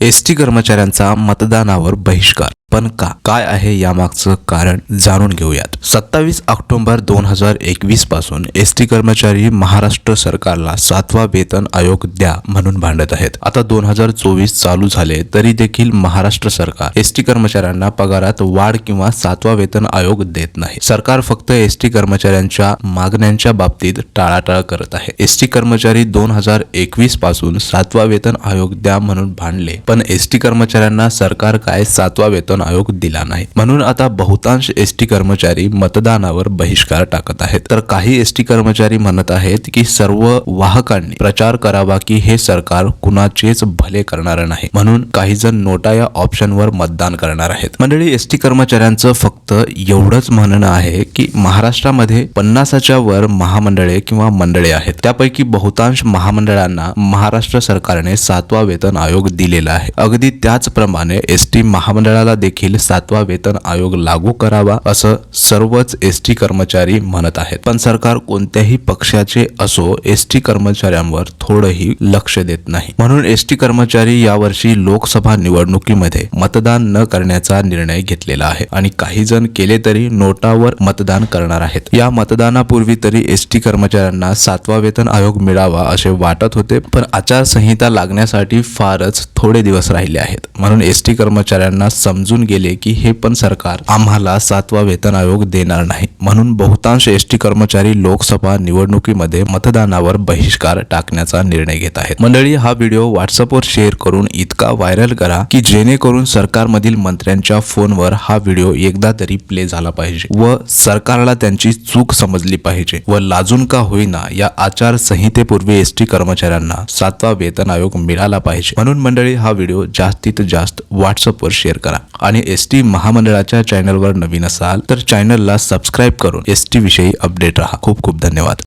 S T कर्मचाऱ्यांचा मतदानावर बहिष्कार. पण का? काय आहे यामागचं कारण जाणून घेऊयात. सत्तावीस ऑक्टोबर दोन हजार एकवीसपासून एस टी कर्मचारी महाराष्ट्र सरकारला सातवा वेतन आयोग द्या म्हणून भांडत आहेत. आता दोन हजार चोवीस चालू झाले तरी देखील महाराष्ट्र सरकार एस टी कर्मचाऱ्यांना पगारात वाढ किंवा सातवा वेतन आयोग देत नाही. सरकार फक्त एस टी कर्मचाऱ्यांच्या मागण्यांच्या बाबतीत टाळाटाळ करत आहे. एस टी कर्मचारी दोन हजार एकवीसपासून सातवा वेतन आयोग द्या म्हणून भांडले पण एस टी कर्मचाऱ्यांना सरकार काय सातवा वेतन आयोग दिला नाही. म्हणून आता बहुतांश एस टी कर्मचारी मतदानावर बहिष्कार टाकत आहेत. तर काही एस टी कर्मचारी म्हणत आहेत की सर्व वाहकांनी प्रचार करावा की हे सरकार कुणाचेच भले करणार नाही. म्हणून काही जण नोटा या ऑप्शनवर मतदान करणार आहेत. मंडळी एस टी कर्मचाऱ्यांचं फक्त एवढंच म्हणणं आहे की महाराष्ट्रामध्ये पन्नासाच्या वर महामंडळे किंवा मंडळे आहेत. त्यापैकी बहुतांश महामंडळांना महाराष्ट्र सरकारने सातवा वेतन आयोग दिलेला आहे. अगदी त्याचप्रमाणे एस टी महामंडळाला देखील सातवा वेतन आयोग लागू करावा असं सर्वच एस टी कर्मचारी म्हणत आहेत. पण सरकार कोणत्याही पक्षाचे असो एस टी कर्मचाऱ्यांवर थोडंही लक्ष देत नाही. म्हणून एस टी कर्मचारी यावर्षी लोकसभा निवडणुकीमध्ये मतदान न करण्याचा निर्णय घेतलेला आहे. आणि काही जण केले तरी नोटावर मतदान करणार आहेत. या मतदानापूर्वी तरी एस टी कर्मचाऱ्यांना सातवा वेतन आयोग मिळावा असे वाटत होते. पण आचारसंहिता लागण्यासाठी फारच थोडे दिवस राहिले आहेत. म्हणून एस टी कर्मचाऱ्यांना समजून गेले की हे पण सरकार आम्हाला सातवा वेतन आयोग देणार नाही. म्हणून बहुतांश एस टी कर्मचारी लोकसभा निवडणुकीमध्ये मतदानावर बहिष्कार टाकण्याचा निर्णय घेत आहेत. मंडळी हा व्हिडिओ व्हॉट्सअपवर शेअर करून इतका व्हायरल करा की जेणेकरून सरकारमधील मंत्र्यांच्या फोनवर हा व्हिडिओ एकदा तरी प्ले झाला पाहिजे व सरकारला त्यांची चूक समजली पाहिजे व लाजून का होईना या आचारसंहितेपूर्वी एस टी कर्मचाऱ्यांना सातवा वेतन आयोग मिळाला पाहिजे. म्हणून मंडळी हा व्हिडिओ जास्त जास्तीत जास्त व्हॉट्सअपवर शेअर करा. आणि एस टी महामंडळाच्या चॅनलवर नवीन असाल तर चॅनलला सबस्क्राईब करून एस टी विषयी अपडेट राहा. खूप खूप धन्यवाद.